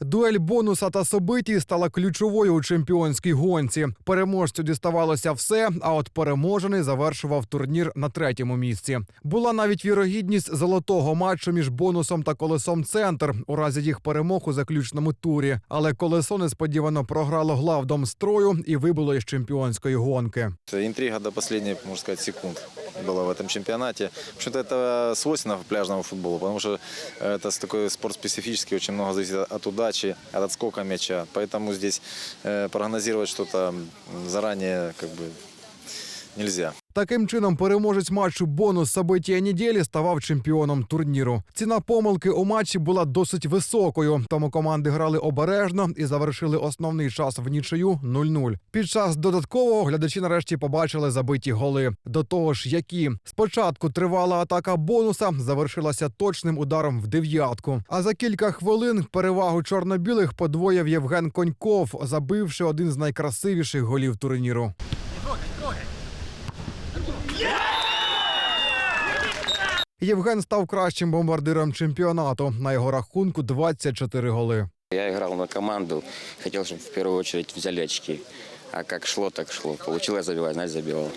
Дуель бонуса та собиті стала ключовою у чемпіонській гонці. Переможцю діставалося все, а от переможений завершував турнір на третьому місці. Була навіть вірогідність золотого матчу між бонусом та колесом центр у разі їх перемог у заключному турі. Але колесо несподівано програло главдом строю і вибуло із чемпіонської гонки. Это Интрига до последних, можно сказать, секунд была в этом чемпионате. В общем-то, это свойственно пляжному футболу, потому что это такой спорт специфический, очень много зависит от удачи, от отскока мяча. Поэтому здесь э, прогнозировать что-то заранее как бы нельзя. Таким чином, переможець матчу бонус собиття неділі ставав чемпіоном турніру. Ціна помилки у матчі була досить високою, тому команди грали обережно і завершили основний час в нічию 0-0. Під час додаткового глядачі нарешті побачили забиті голи. До того ж, які спочатку тривала атака бонуса, завершилася точним ударом в дев'ятку. А за кілька хвилин перевагу чорно-білих подвоїв Євген Коньков, забивши один з найкрасивіших голів турніру. Євген став кращим бомбардиром чемпіонату. На його рахунку 24 голи. Я играл на команду, хотел, чтобы в первую очередь взяли очки. А как шло, так шло. Получилось забивать, значит забивал.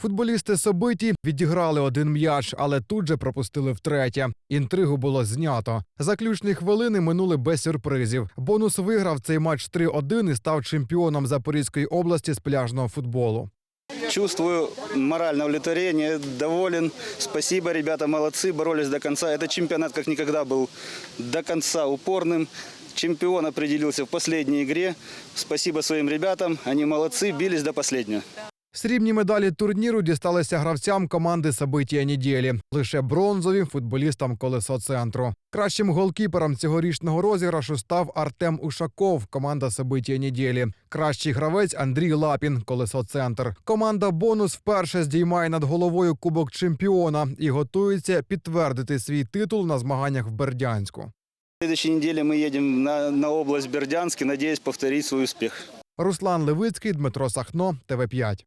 Футболісти Собиті відіграли один м'яч, але тут же пропустили втретє. Інтригу було знято. Заключні хвилини минули без сюрпризів. Бонус виграв цей матч 3-1 і став чемпіоном Запорізької області з пляжного футболу Чувствую моральное удовлетворение, доволен. Спасибо, ребята, молодцы, боролись до конца. Этот чемпионат как никогда был до конца упорным. Чемпион определился в последней игре. Спасибо своим ребятам, они молодцы, бились до последнего. Срібні медалі турніру дісталися гравцям команди Собиття неділі. Лише бронзові футболістам колесо центру. Кращим голкіпером цьогорічного розіграшу став Артем Ушаков, команда Собиття неділі. Кращий гравець Андрій Лапін, колесо центр. Команда бонус вперше здіймає над головою кубок чемпіона і готується підтвердити свій титул на змаганнях в Бердянську. Следующей неделе мы едем на, на область Бердянск и надеюсь повторить свой успех. Руслан Левицький, Дмитро Сахно, ТВ 5